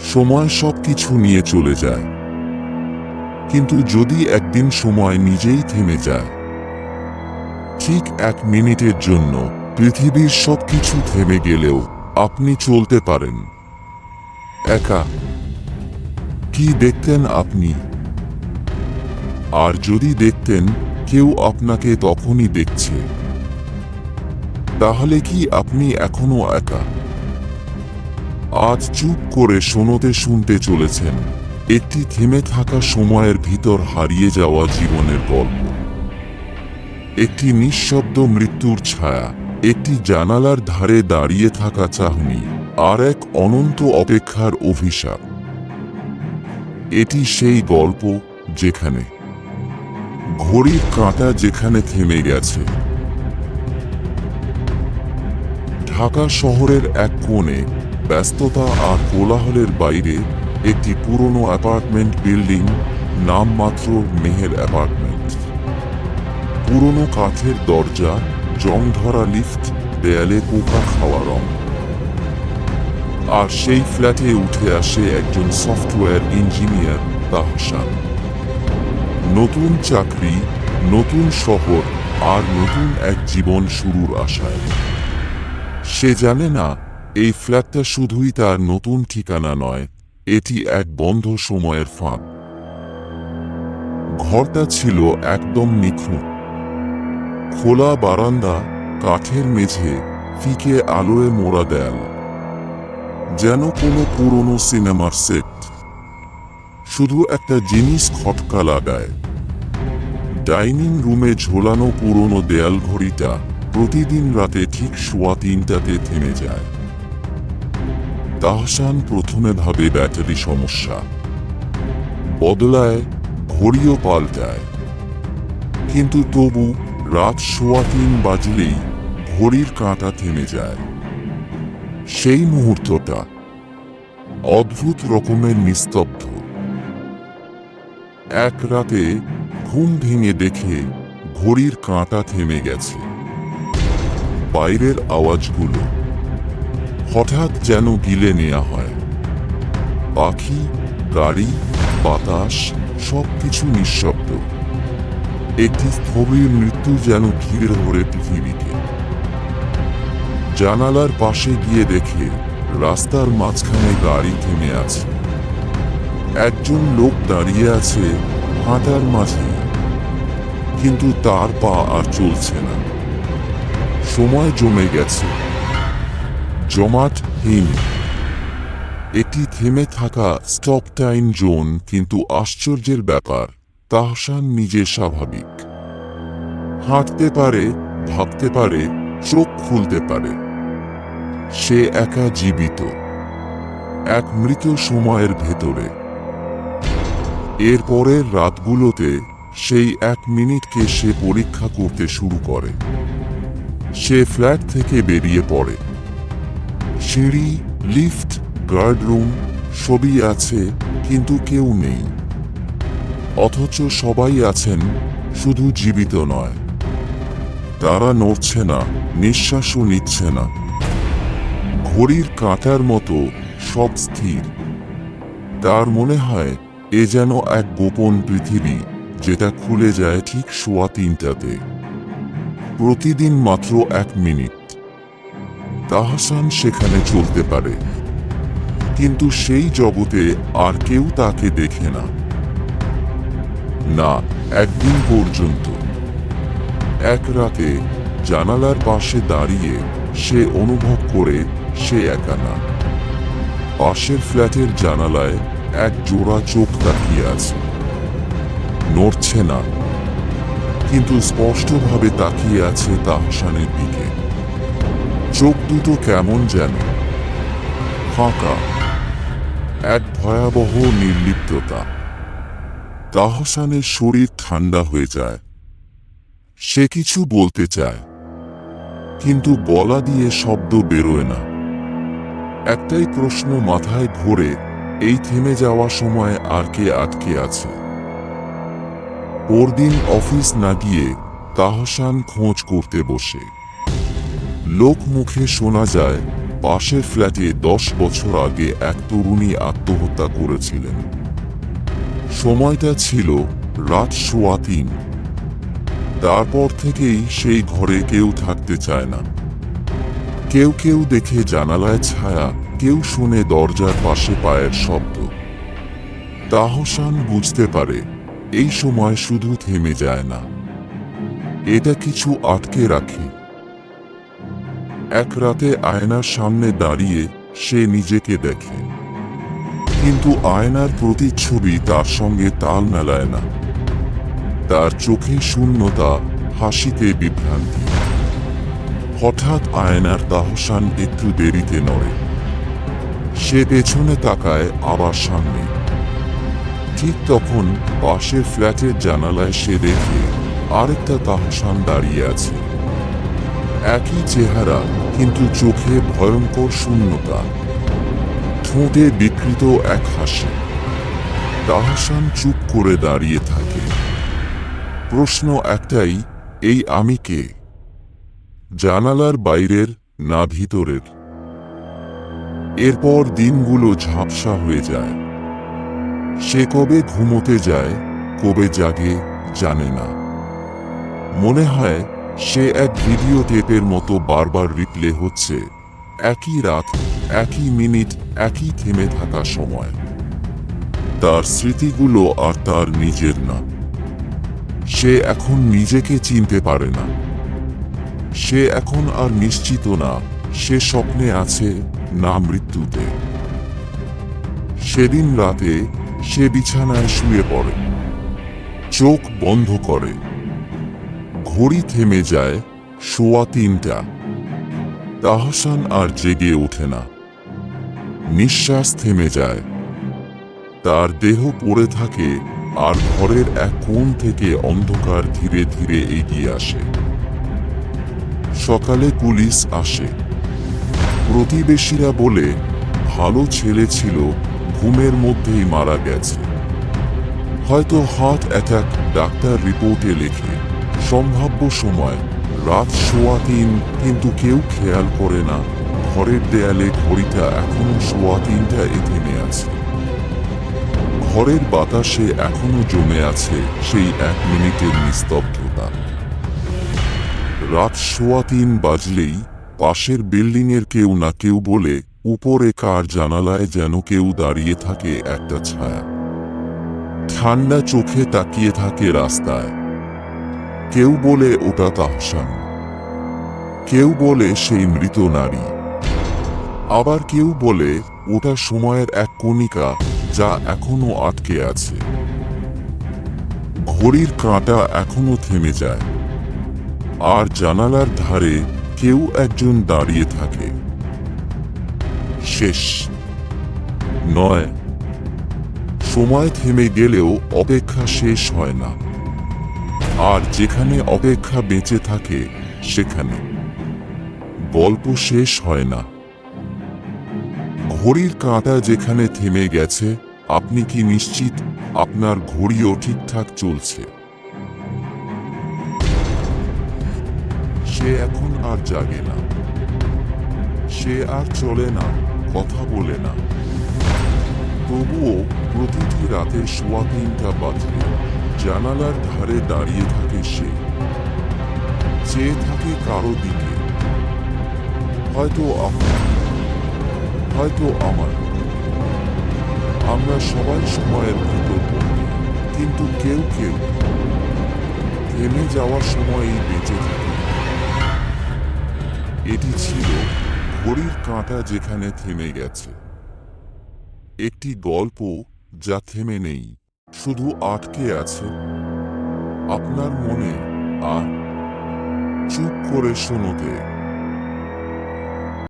সময় সব কিছু নিয়ে চলে যায়। কিন্তু যদি একদিন সময় নিজেই থেমে যায়, ঠিক এক মিনিটের জন্য পৃথিবীর সব কিছু থেমে গেলেও আপনি চলতে পারেন। একা, কি দেখতেন আপনি? আর যদি দেখতেন, কেউ আপনাকে তখনই দেখছে। তাহলে কি আপনি এখনও একা? আজ চুপ করে শোনোতে শুনতে চলেছেন। একটি থেমে থাকা সময়ের ভিতর হারিয়ে যাওয়া জীবনের গল্প। একটি নিঃশব্দ মৃত্যুর ছায়া, একটি জানালার ধারে দাঁড়িয়ে থাকা চাহনি, আর এক অনন্ত অপেক্ষার অভিশাপ। এটি সেই গল্প যেখানে, ঘড়ির কাঁটা যেখানে থেমে গেছে। ঢাকা শহরের এক কোণে ব্যস্ততা আর কোলাহলের বাইরে একটি পুরনো অ্যাপার্টমেন্ট বিল্ডিং, নামমাত্র মেহের অ্যাপার্টমেন্ট। পুরনো কাঠের দরজা জং ধরা লিফট, দেয়ালে পোকা খাওয়া রং। আর সেই ফ্ল্যাটে উঠে আসে একজন সফটওয়্যার ইঞ্জিনিয়ার তাহসান। নতুন চাকরি, নতুন শহর আর নতুন এক জীবন শুরুর আশায়। সে জানে না এই ফ্ল্যাটটা শুধুই তার নতুন ঠিকানা নয়, এটি এক বন্ধ সময়ের ফাঁক। ঘরটা ছিল একদম নিখুঁত। খোলা বারান্দা, কাঠের মেঝে, ফিকে আলোয় মোড়া দেয়াল। যেন কোনো পুরনো সিনেমার সেট। শুধু একটা জিনিস খটকা লাগায়। ডাইনিং রুমে ঝোলানো পুরনো দেয়াল ঘড়িটা প্রতিদিন রাতে ঠিক সোয়া তিনটাতে থেমে যায়। তাহসান প্রথমে ভাবে ব্যাটারি সমস্যা। বদলায় ঘড়িও পাল্টায়। কিন্তু তবু রাত সোয়া তিন বাজলেই ঘড়ির কাঁটা থেমে যায়। সেই মুহূর্তটা অদ্ভুত রকমের নিস্তব্ধ। এক রাতে ঘুম ভেঙে দেখে ঘড়ির কাঁটা থেমে গেছে। বাইরের আওয়াজগুলো হঠাৎ যেন গিলে নেওয়া হয়। পাখি, গাড়ি, বাতাস, সবকিছু নিঃশব্দ। একটি স্থবির মৃত্যু যেন ঘিরে ধরে পৃথিবীকে। জানালার পাশে গিয়ে দেখে রাস্তার মাঝখানে গাড়ি থেমে আছে। একজন লোক দাঁড়িয়ে আছে হাঁটার মাঝে। কিন্তু তার পা আর চলছে না। সময় জমে গেছে। জমাটহীন এটি থেমে থাকা স্টপ টাইম জোন কিন্তু আশ্চর্যের ব্যাপার, তাহসান নিজে স্বাভাবিক। হাঁটতে পারে, ভাবতে পারে, চোখ খুলতে পারে। সে একা জীবিত, এক মৃত সময়ের ভেতরে। এর পরের রাতগুলোতে সেই এক মিনিটকে সে পরীক্ষা করতে শুরু করে। সে ফ্ল্যাট থেকে বেরিয়ে পড়ে। সিঁড়ি, লিফট গার্ডরুম সবই আছে, কিন্তু কেউ নেই। অথচ সবাই আছেন, শুধু জীবিত নয়। তারা নড়ছে না, নিঃশ্বাসও নিচ্ছে না। ঘড়ির কাঁটার মতো, সব স্থির। তার মনে হয়, এ যেন এক গোপন পৃথিবী, যেটা খুলে যায় ঠিক সোয়া তিনটাতে। প্রতিদিন মাত্র এক মিনিট। তাহসান সেখানে চলতে পারে। কিন্তু সেই জগতে আর কেউ তাকে দেখে না। না, একদিন পর্যন্ত। এক রাতে জানালার পাশে দাঁড়িয়ে সে অনুভব করে সে একা না। পাশের ফ্ল্যাটের জানালায় এক জোড়া চোখ তাকিয়ে আছে। নড়ছে না, কিন্তু স্পষ্টভাবে তাকিয়ে আছে তাহসানের দিকে। চোখ দুটো কেমন যেন? ফাঁকা। এক ভয়াবহ নির্লিপ্ততা। তাহসানের শরীর ঠান্ডা হয়ে যায়। সে কিছু বলতে চায়। কিন্তু বলা দিয়ে শব্দ বেরোয় না। একটাই প্রশ্ন মাথায় ঘোরে, এই থেমে যাওয়া সময় আর কে আটকে আছে? পরদিন অফিস না গিয়ে তাহসান খোঁজ করতে বসে। লোক মুখে শোনা যায়, পাশের ফ্ল্যাটে দশ বছর আগে এক তরুণী আত্মহত্যা করেছিলেন। সময়টা ছিল রাত সোয়া তিন। তারপর থেকেই সেই ঘরে কেউ থাকতে চায় না। কেউ কেউ দেখে জানালায় ছায়া, কেউ শুনে দরজার পাশে পায়ের শব্দ। তাহসান বুঝতে পারে, এই সময় শুধু থেমে যায় না। এটা কিছু আটকে রাখে। এক রাতে আয়নার সামনে দাঁড়িয়ে সে নিজেকে দেখে। কিন্তু আয়নার প্রতিচ্ছবি তার সঙ্গে তাল মেলায় না। তার চোখে শূন্যতা, হাসিতে বিভ্রান্তি। হঠাৎ আয়নার তাহসান একটু দেরিতে নড়ে। সে পেছনে তাকায় আবার সামনে। ঠিক তখন পাশের ফ্ল্যাটের জানালায় সে দেখে আরেকটা তাহসান দাঁড়িয়ে আছে। একই চেহারা, কিন্তু চোখে ভয়ঙ্কর শূন্যতা। ঠোঁটে বিকৃত এক হাসি। তাহসান চুপ করে দাঁড়িয়ে থাকে। প্রশ্ন একটাই, এই আমি কে? জানালার বাইরের, না ভিতরের। এরপর দিনগুলো ঝাপসা হয়ে যায়। সে কবে ঘুমোতে যায়, কবে জাগে, জানে না। মনে হয় সে এক ভিডিও টেপের মতো বারবার রিপ্লে হচ্ছে। একই রাত, একই মিনিট একই থেমে থাকা সময়। তার স্মৃতিগুলো আর তার নিজের না। সে এখন নিজেকে চিনতে পারে না। সে এখন আর নিশ্চিত না, সে স্বপ্নে আছে না মৃত্যুতে। সেদিন রাতে সে বিছানায় শুয়ে পড়ে। চোখ বন্ধ করে। ঘড়ি থেমে যায় সোয়া তিনটা। তাহসান আর জেগে ওঠে না। নিঃশ্বাস থেমে যায়। তার দেহ পড়ে থাকে আর ঘরের এক কোণ থেকে অন্ধকার ধীরে ধীরে এগিয়ে আসে। সকালে পুলিশ আসে। প্রতিবেশীরা বলে, ভালো ছেলে ছিল, ঘুমের মধ্যেই মারা গেছে। হয়তো হার্ট অ্যাটাক ডাক্তার রিপোর্টে লেখে। সম্ভাব্য সময়। রাত সোয়া তিন, কিন্তু কেউ খেয়াল করে না। ঘরের দেয়ালে ঘড়িটা এখনও সোয়া তিনটা এ থেমে আছে। ঘরের বাতাসে এখনও জমে আছে সেই এক মিনিটের নিস্তব্ধতা। রাত সোয়া তিন বাজলেই পাশের বিল্ডিংয়ের কেউ না কেউ বলে, উপরে কার জানালায় যেন কেউ দাঁড়িয়ে থাকে একটা ছায়া? ঠান্ডা চোখে তাকিয়ে থাকে রাস্তায়। কেউ বলে ওটা তাহসান। কেউ বলে সেই মৃত নারী। আবার কেউ বলে ওটা সময়ের এক কণিকা যা এখনও আটকে আছে। ঘড়ির কাঁটা এখনও থেমে যায়। আর জানালার ধারে কেউ একজন দাঁড়িয়ে থাকে। শেষ। নয়। সময় থেমে গেলেও অপেক্ষা শেষ হয় না। আর যেখানে অপেক্ষা বেঁচে থাকে, সেখানে। গল্প শেষ হয় না। ঘড়ির কাঁটা যেখানে থেমে গেছে, আপনি কি নিশ্চিত আপনার ঘড়িও ঠিকঠাক চলছে? সে এখন আর জাগে না। সে আর চলে না, কথা বলে না। তবুও প্রতিটি রাতে সোয়া তিনটা বাজলে জানালার ধারে দাঁড়িয়ে থাকে সে। চেয়ে থাকে কারও দিকে। হয়তো আপনার হয়তো আমার। আমরা সবাই সময়ের ভিতর বন্দি কিন্তু কেউ কেউ থেমে যাওয়ার সময়ই বেঁচে থাকে। এটি ছিল ঘড়ির কাঁটা যেখানে থেমে গেছে। একটি গল্প যা থেমে নেই। শুধু আটকে আছে আপনার মনে আর চুপ করে শোনোতে